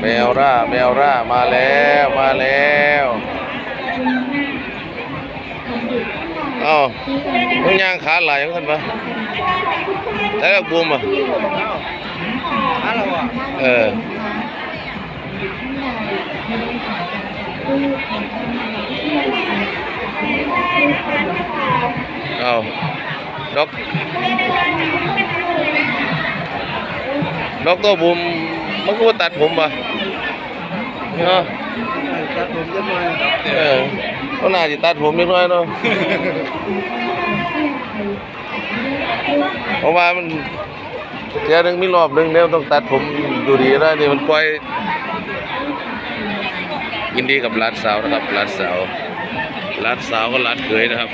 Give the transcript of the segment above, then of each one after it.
แมวร่าแมวร่ามาแล้วมาแล้วเอ้ามึงย่างขาไหลของท่านปะแล้วบูมอะเออเอาดอกดอกตอร์บูม มันก็ตัดผมป่ะเนาะตัดผมจะมาเออเขาน่าจะตัดผมนิดหน่อยเนาะเพราะว่ามันเที่ยวหนึงมีรอบหนึงเนี่ยต้องตัดผมดูดีนะนี่มันปล่อยยินดีกับร้านสาวนะครับร้านสาวร้านสาวก็ร้านเขยนะครับ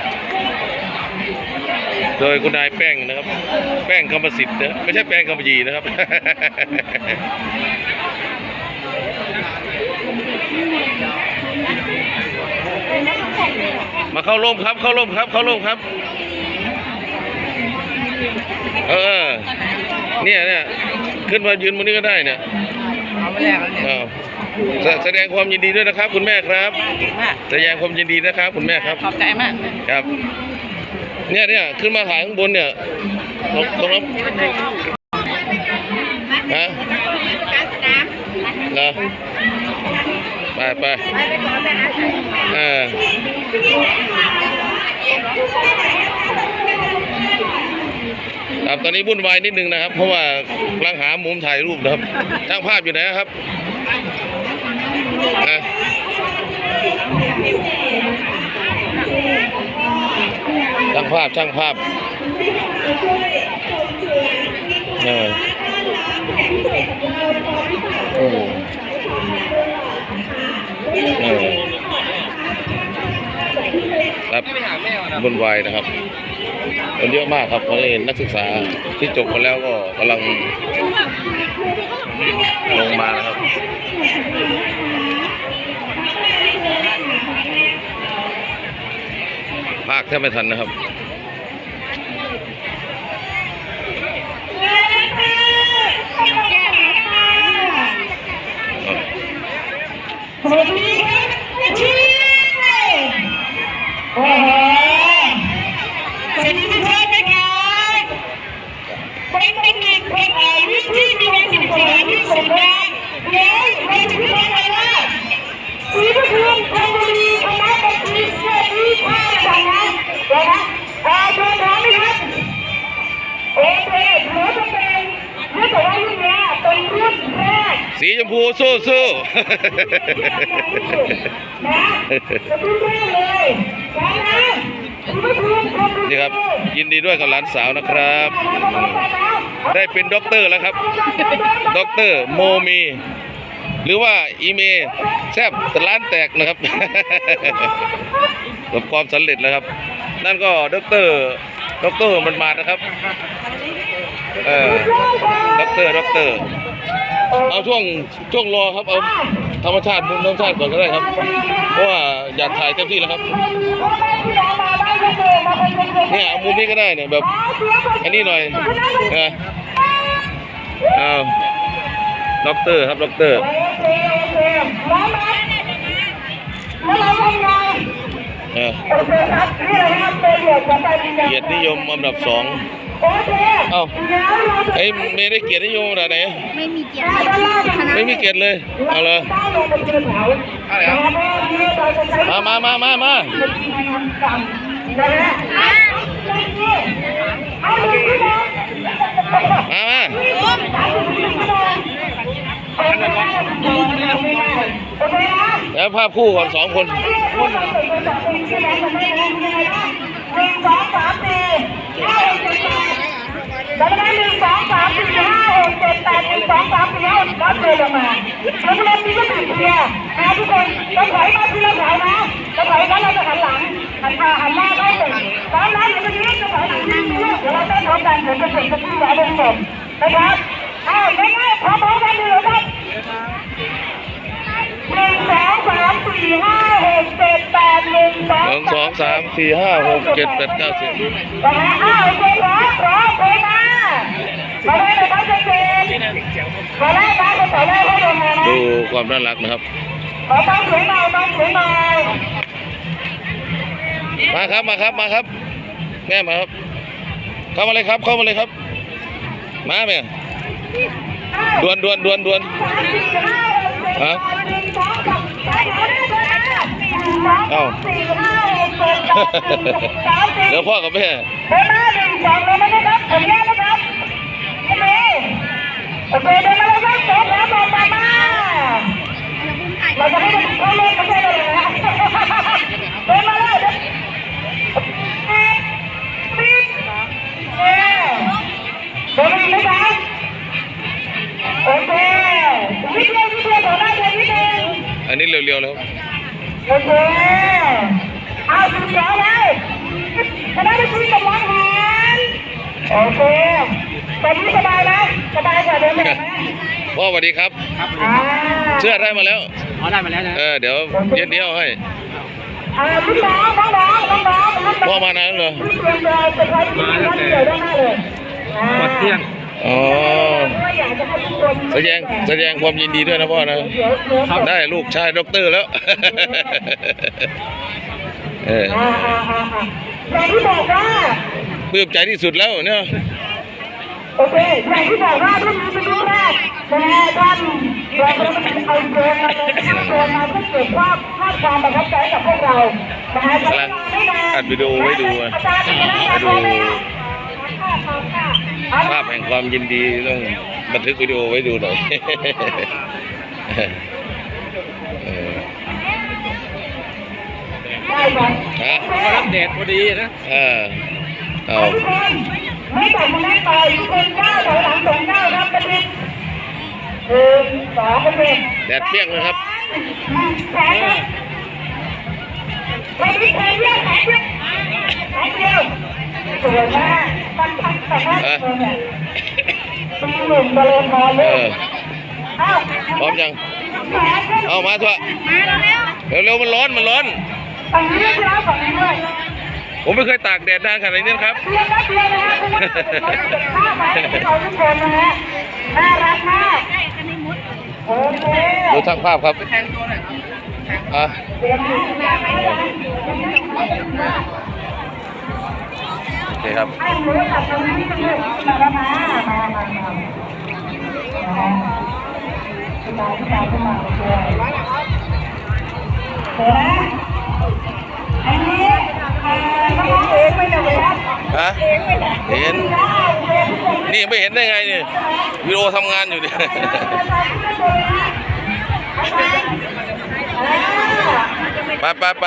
โดยคุณนายแป้งนะครับ แป้งกรรมสิทธิ์นะไม่ใช่แป้งกรรมยีนะครับ มาเข้าร่มครับ เข้าร่มครับ เข้าร่มครับ เออ เนี่ยเนี่ยขึ้นมายืนบนนี้ก็ได้เนี่ยเอาไปแลกกันเนี่ยอ้าวแสแสดงความยินดีด้วยนะครับ คุณแม่ครับมากแสดงความยินดีนะครับ คุณแม่ครับ ขอบใจมากครับ เนี่ยเนี่ยขึ้นมาถ่ายข้างบนเนี่ยตรงตรงนั้นฮะเหรอ ไปไปเออครับตอนนี้วุ่นวายนิดนึงนะครับ เพราะว่ากำลังหามุมถ่ายรูปนะครับช่างภาพอยู่ไหนครับนะช่างภาพช่างภาพเออ วุ่นวายนะครับคนเยอะมากครับเพราะเห็นนักศึกษาที่จบมาแล้วก็กำลังลงมานะครับภาคแทบไม่ทันนะครับสวัสดีครั แล้วเราจะพูดอะไรว่าสีทุกคนทำดีคณะปฏิเสธที่พลาดจากนั้นเดี๋ยวนะเอ่อดูพร้อมไหมครับโอเคหรือจะเป็นหรือแต่ว่ารุ่นเนี้ยเป็นรุ่นแรกสีชมพูสู้สู้นี่ครับยินดีด้วยกับหลานสาวนะครับ ได้เป็นด็อกเตอร์แล้วครับด็อกเตอร์โมมี หรือว่าอีเมแซบแต่ร้านแตกนะครับประสบความสำเร็จแล้วครับ นั่นก็ด็อกเตอร์ด็อกเตอร์มันมานะครับ เออด็อกเตอร์ด็อกเตอร์เอาช่วงช่วงรอครับเอาธรรมชาติมุมธรรมชาติก่อนก็ได้ครับ เพราะว่าอยากถ่ายเต็มที่แล้วครับเนี่ยเอามุมนี้ก็ได้เนี่ยแบบ อันนี้หน่อยเออเอา ด็อกเตอร์ครับด็อกเตอร์เออเกียรตินิยมอันดับสองเอ้าไอ้ยไม่ได้เกียรตินิยมอันดับไหนไม่มีเกียรติคณะไม่มีเกียรติเลยเอาเลยอะไรครับมามามามามามามา แล้วภาพคู่ก่อนสองคนหนึ่งสองสามสี่ห้าหกเจ็ดแปดแล้วก็หนึ่งสองสามสี่ห้าหกเจ็ดแปดหนึ่งสองสามสี่ห้าหกนับเดินลงมาแล้วก็มีก็ติดเชียร์นะทุกคนเราถอยมาทีละแถวนะเราถอยแล้วเราจะหันหลังหันมาหันหน้าได้หนึ่งตอนนั้นเราจะยืนจะถอยหลังนั่งดูเดี๋ยวเราเต้นพร้อมกันเดี๋ยวจะเสร็จจะที่แล้วเป็นจบนะครับ อ้าวง่ายๆพร้อมๆกันเลยครับหนึ่งสองสามสี่ห้าหกเจ็ดแปดหนึ่งสองหนึ่งสองสามสี่ห้าหกเจ็ดแปดเก้าสิบนะฮะอ้าวโอเคพร้อมพร้อมเพลงมามาเลยนะครับจะเซ็นขอแรกนะขอแรกให้ลงมานะดูความน่ารักนะครับขอต้องเสียงหน่อยต้องเสียงหน่อยมาครับมาครับมาครับแม่มาครับ เข้ามาเลยครับเข้ามาเลยครับ มาแม่ ดวนดวนดวนดวนฮะเอ้าเดี๋ยวพ่อกับแม่เดินมาหนึ่งสองเลยครับขออนุญาตนะครับโอเคโอเคเดินมาเลยครับสองสามสองมาเราจะให้เขาเล่นไม่ใช่เลย เค เอาสุดยอดเลยคณะที่คุยกับน้องหานโอเคตอนนี้สบายแล้วสบายกว่าเดิมไหมพ่อสวัสดีครับอ่าเสื้อได้มาแล้ว อ๋อได้มาแล้วนะเออเดี๋ยวเย็นนี้เอาให้อ่าพี่น้องน้องน้องน้องน้องน้องพ่อมานานแล้วเหรอพี่เตรียมจะใช้ที่ร้านเดียวได้เลยอ่า หมดเที่ยง อ๋อ ก็อยากจะให้ทุกคนแสดงแสดงความยินดีด้วยนะพ่อนะเดี๋ยวเดี๋ยวครับได้ลูกชายด็อกเตอร์แล้ว เอออ่าอ่าอ่าอ่าแต่ที่บอกว่าปลื้มใจที่สุดแล้วเนี่ยโอเคอย่างที่บอกว่ารุ่นนี้เป็นรุ่นแรกแต่ท่านเราจะเป็นเอาเดินมาเลยข้ามเดินมาเพื่อเก็บภาพภาพความประทับใจกับพวกเรานะฮะกำลังอัดวิดีโอไว้ดูอะอาจารย์เป็นคณะกรรมดูการไหมฮะภาพแห่งความยินดีต้อง บันทึกวิดีโอไว้ดูหน่อยเออได้ครับฮะรับเดทพอดีนะเออเอาทุกคนไม่ใส่คนนั้นไปทุกคนก้าวถอยหลังสองก้าวครับเป็นหนึ่งสองเป็นหนึ่งแดดเปรี้ยงเลยครับแขนครับแขนที่แขนเดียวแขนเดียวแขนเดียวสวยมากตั้งตั้งแต่แรกเลยเนี่ยปี หนึ่งเจริญพรเลเอยออ้าวพร้อมยังแขนครับเอามาเถอะมาแล้วเร็วเร็วๆมันร้อนมันร้อนฝั่งนี้ด้วยครับฝั่งนี้ด้วยผมไม่เคยตากแดดนานขนาดนี้นะครับ เรียนได้เรียนนะฮะเพราะว่าเราจะเก็บภาพไว้ให้เราทุกคนนะฮะน่ารักมากได้กันไม่หมดโอเคดูทางภาพครับอะ เตรียมถึงนะให้เราโอเคครับให้หนูกับตรงนี้กันเลยมาแล้วมามามามาขึ้นมาขึ้นมาขึ้นมาโอเคเดี๋ยวนะอันนี้เอ่อน้องเองไม่ได้ เลยครับฮะเองไม่ได้เห็นได้เรียนทุกคนนี่ไม่เห็นได้ไงนี่วิดีโอทำงานอยู่เนี่ยไปไปไป